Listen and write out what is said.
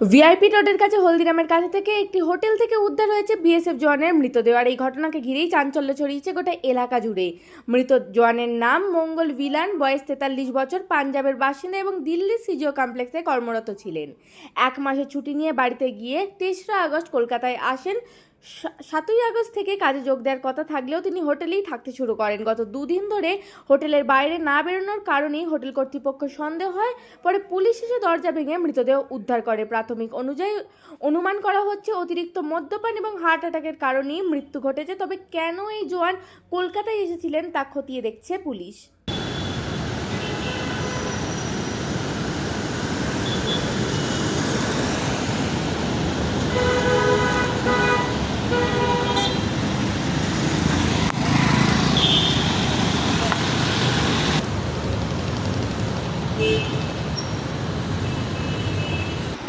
VIP রোডের কাছে হলদিরামের কাছে থেকে একটি হোটেল থেকে উদ্ধার হয়েছে বিএসএফ জওয়ানের মৃতদেহ। আর এই ঘটনাকে ঘিরেই চাঞ্চল্য ছড়িয়েছে গোটা এলাকা জুড়ে। মৃত জওয়ানের নাম মঙ্গল ভিলান, বয়স তেতাল্লিশ বছর, পাঞ্জাবের বাসিন্দা এবং দিল্লির সিজিও কমপ্লেক্সে কর্মরত ছিলেন। এক মাসের ছুটি নিয়ে বাড়িতে গিয়ে তেসরা আগস্ট কলকাতায় আসেন সাতই আগস্ট থেকে কাজে যোগ দেওয়ার কথা থাকলেও তিনি হোটেলেই থাকতে শুরু করেন। গত দুদিন ধরে হোটেলের বাইরে না বেরোনোর কারণেই হোটেল কর্তৃপক্ষ সন্দেহ হয়, পরে পুলিশ এসে দরজা ভেঙে মৃতদেহ উদ্ধার করে। প্রাথমিক অনুযায়ী অনুমান করা হচ্ছে অতিরিক্ত মদ্যপান এবং হার্ট অ্যাটাকের কারণেই মৃত্যু ঘটেছে, তবে কেন এই জোয়ান কলকাতায় এসেছিলেন তা খতিয়ে দেখছে পুলিশ।